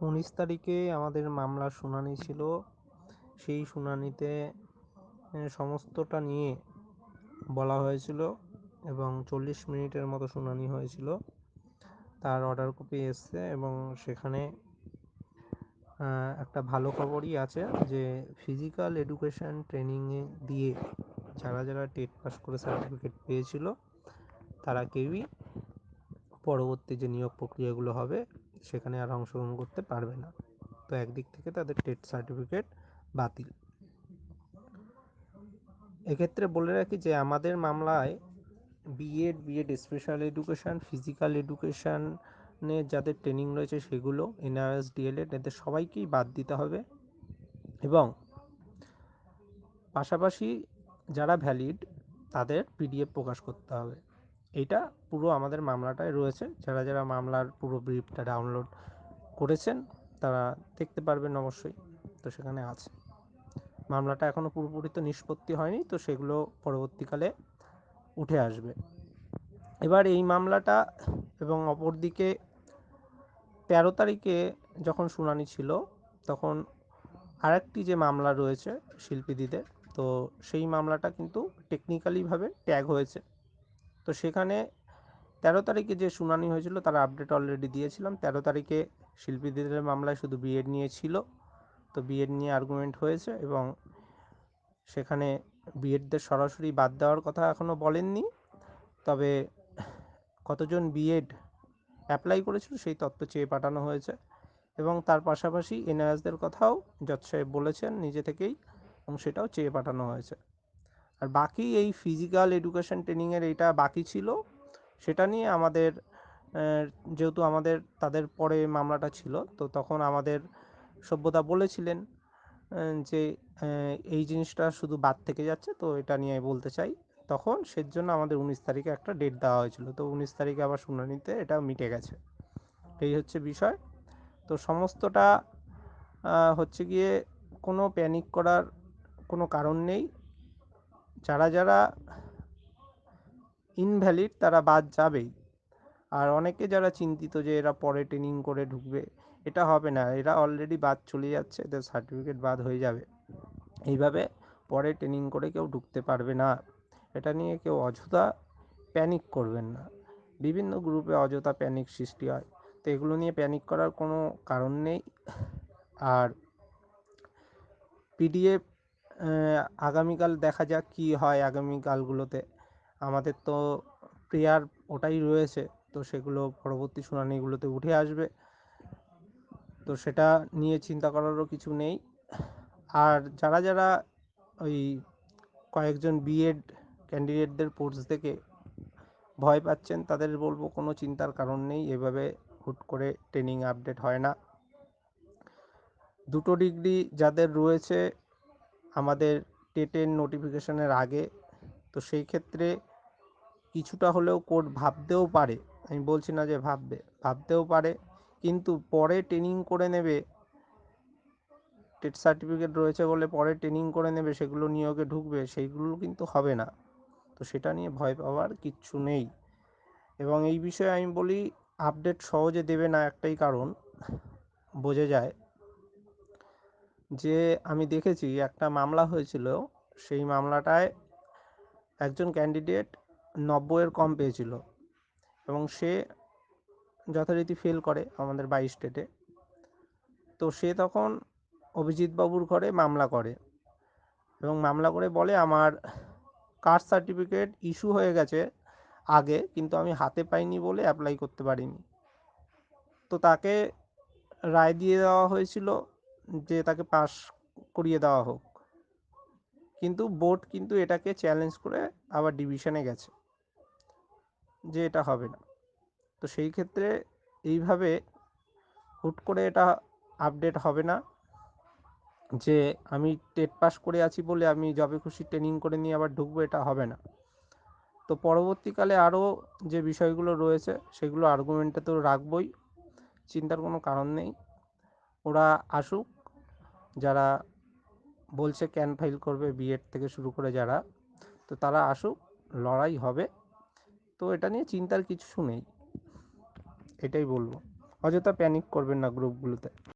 উনিশ তারিখে আমাদের মামলার শুনানি ছিল। সেই শুনানিতে সমস্তটা নিয়ে বলা হয়েছিল এবং চল্লিশ মিনিটের মতো শুনানি হয়েছিল। তার অর্ডার কপি এসছে এবং সেখানে একটা ভালো খবরই আছে যে ফিজিক্যাল এডুকেশান ট্রেনিংয়ে দিয়ে যারা যারা টেট পাস করে সার্টিফিকেট পেয়েছিল, তারা কেউই পরবর্তী যে নিয়োগ প্রক্রিয়াগুলো হবে সেখানে আর অংশগ্রহণ করতে পারবে না। তো একদিক থেকে তাদের টেট সার্টিফিকেট বাতিল। এক্ষেত্রে বলে রাখি যে, আমাদের মামলায় B Ed B Ed special education physical এডুকেশানে যাদের ট্রেনিং রয়েছে সেগুলো এনআরএস ডিএলএড এদের সবাইকেই বাদ দিতে হবে। এবং পাশাপাশি যারা ভ্যালিড তাদের পিডিএফ প্রকাশ করতে হবে। এইটা পুরো আমাদের মামলাটায় রয়েছে। যারা যারা মামলার পুরো ব্রিফটা ডাউনলোড করেছেন, তারা দেখতে পারবেন অবশ্যই। তো সেখানে আছে। মামলাটা এখনও পুরোপুরি তো নিষ্পত্তি হয়নি, তো সেগুলো পরবর্তীকালে উঠে আসবে। এবার এই মামলাটা এবং অপরদিকে তেরো তারিখে যখন শুনানি ছিল, তখন আরেকটি যে মামলা রয়েছে শিল্পীদিদের, তো সেই মামলাটা কিন্তু টেকনিক্যালিভাবে ট্যাগ হয়েছে। তো সেখানে তেরো তারিখে যে শুনানি হয়েছিল, তার আপডেট অলরেডি দিয়েছিলাম। তেরো তারিখে শিল্পীদের মামলায় শুধু বিএড নিয়ে ছিল। তো বিএড নিয়ে আর্গুমেন্ট হয়েছে এবং সেখানে বিএডদের সরাসরি বাদ দেওয়ার কথা এখনও বলেননি। তবে কতজন বিএড অ্যাপ্লাই করেছিল সেই তথ্য চেয়ে পাঠানো হয়েছে এবং তার পাশাপাশি এনআরএসদের কথাও জজ সাহেব বলেছেন, নিজে থেকেই এবং সেটাও চেয়ে পাঠানো হয়েছে। আর বাকি এই ফিজিক্যাল এডুকেশন ট্রেনিংয়ের এইটা বাকি ছিল। সেটা নিয়ে আমাদের যেহেতু আমাদের, তাদের পরে মামলাটা ছিল, তো তখন আমাদের সভ্যতা বলেছিলেন যে এই জিনিসটা শুধু বাদ থেকে যাচ্ছে, তো এটা নিয়ে বলতে চাই। তখন সের জন্য আমাদের উনিশ তারিখে একটা ডেট দেওয়া হয়েছিল, তো উনিশ তারিখে আবার শুনানিতে এটা মিটে গেছে। এই হচ্ছে বিষয়। তো সমস্তটা হচ্ছে গিয়ে কোনো প্যানিক করার কোনো কারণ নেই। যারা যারা ইনভ্যালিড তারা বাদ যাবেই। আর অনেকে যারা চিন্তিত যে এরা পরে ট্রেনিং করে ঢুকবে, এটা হবে না। এরা অলরেডি বাদ চলে যাচ্ছে, এদের সার্টিফিকেট বাদ হয়ে যাবে। এইভাবে পরে ট্রেনিং করে কেউ ঢুকতে পারবে না। এটা নিয়ে কেউ অযথা প্যানিক করবেন না। বিভিন্ন গ্রুপে অযথা প্যানিক সৃষ্টি হয়। তো এগুলো নিয়ে প্যানিক করার কোনো কারণ নেই। আর পিডিএফ আগামীকাল দেখা যাক কী হয় আগামীকালগুলোতে। আমাদের তো প্রেয়ার ওটাই রয়েছে, তো সেগুলো পরবর্তী শুনানিগুলোতে উঠে আসবে। তো সেটা নিয়ে চিন্তা করারও কিছু নেই। আর যারা যারা ওই কয়েকজন বিএড ক্যান্ডিডেটদের পোস্ট থেকে ভয় পাচ্ছেন, তাদের বলব কোনো চিন্তার কারণ নেই, এভাবে হুট করে ট্রেনিং আপডেট হয় না। দুটো ডিগ্রি যাদের রয়েছে আমাদের টেটের নোটিফিকেশনের আগে। তো সেই ক্ষেত্রে কিছুটা হলেও কোর্ট ভাবতেও পারে। আমি বলছি না যে ভাববে, ভাবতেও পারে। কিন্তু পরে ট্রেনিং করে নেবে, টেট সার্টিফিকেট রয়েছে বলে পরে ট্রেনিং করে নেবে, সেগুলো নিয়োগে ঢুকবে, সেইগুলো কিন্তু হবে না। তো সেটা নিয়ে ভয় পাওয়ার কিচ্ছু নেই। এবং এই বিষয়ে আমি বলি আপডেট সহজে দেবে না একটাই কারণ, বোঝা যায়। যে আমি দেখেছি একটা মামলা হয়েছিল, সেই মামলাটায় একজন ক্যান্ডিডেট নব্বইয়ের কম পেয়েছিল এবং সে যথারীতি ফেল করে আমাদের বাই স্টেটে তো সে তখন অভিজিৎ বাবুর ঘরে মামলা করে এবং মামলা করে বলে, আমার কাস্ট সার্টিফিকেট ইস্যু হয়ে গেছে আগে, কিন্তু আমি হাতে পাইনি বলে অ্যাপ্লাই করতে পারিনি। তো তাকে রায় দিয়ে দেওয়া হয়েছিল যে তাকে পাস করিয়ে দেওয়া হোক। কিন্তু বোর্ড কিন্তু এটাকে চ্যালেঞ্জ করে আবার ডিভিশনে গেছে, যে এটা হবে না। তো সেই ক্ষেত্রে এইভাবে হুট করে এটা আপডেট হবে না, যে আমি টেট পাস করে আছি বলে আমি যবে খুশি ট্রেনিং করে নিয়ে আবার ঢুকবো, এটা হবে না। তো পরবর্তীকালে আরও যে বিষয়গুলো রয়েছে, সেগুলো আর্গুমেন্টে তো রাখবই, চিন্তার কোনো কারণ নেই। ওরা আসুক যারা বলছে ক্যান ফাইল করবে বিএড থেকে শুরু করে যারা, তো তারা আসুক, লড়াই হবে। তো এটা নিয়ে চিন্তার কিছু নেই, এটাই বলব। অযথা প্যানিক করবেন না গ্রুপগুলোতে